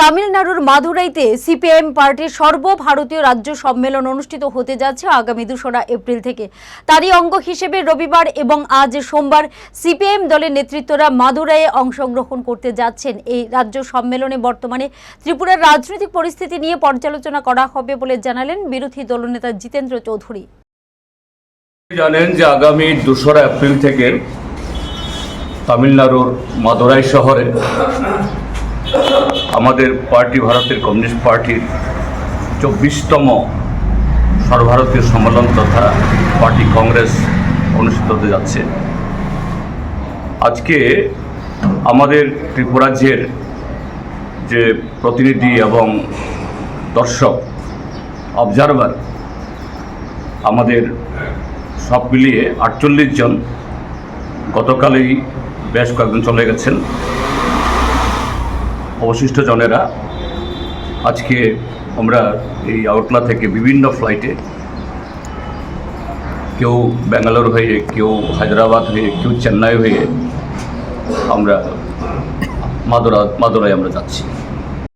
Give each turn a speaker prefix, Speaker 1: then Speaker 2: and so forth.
Speaker 1: তামিলনাড়ুর মাদুরাইতে সিপিআইএম পার্টির সর্বভারতীয় রাজ্য সম্মেলন অনুষ্ঠিত হতে যাচ্ছে আগামী দোসরা এপ্রিল থেকে। তারই অঙ্গ হিসেবে রবিবার এবং আজ সোমবার সিপিআইএম দলের নেতৃত্বরা মাদুরাইয়ে অংশগ্রহণ করতে যাচ্ছেন। এই রাজ্য সম্মেলনে বর্তমানে ত্রিপুরার রাজনৈতিক পরিস্থিতি নিয়ে পর্যালোচনা করা হবে বলে জানালেন বিরোধী দলনেতা জিতেন্দ্র চৌধুরী।
Speaker 2: জানেন যে আগামী দোসরা এপ্রিল থেকে তামিলনাড়ুর মাদুরাই শহরে আমাদের পার্টি, ভারতের কমিউনিস্ট পার্টির চব্বিশতম সর্বভারতীয় সম্মেলন তথা পার্টি কংগ্রেস অনুষ্ঠিত হতে যাচ্ছে। আজকে আমাদের ত্রিপুরাজ্যের যে প্রতিনিধি এবং দর্শক অবজারভার আমাদের সব মিলিয়ে আটচল্লিশ জন, গতকালই বেশ কয়েকজন চলে গেছেন। অবশিষ্ট জনেরা আজকে আমরা এই আউটলা থেকে বিভিন্ন ফ্লাইটে কেউ ব্যাঙ্গালোর হয়ে, কেউ হায়দ্রাবাদ হয়ে, কেউ চেন্নাই হয়ে আমরা মাদুরা মাদুরাই আমরা যাচ্ছি।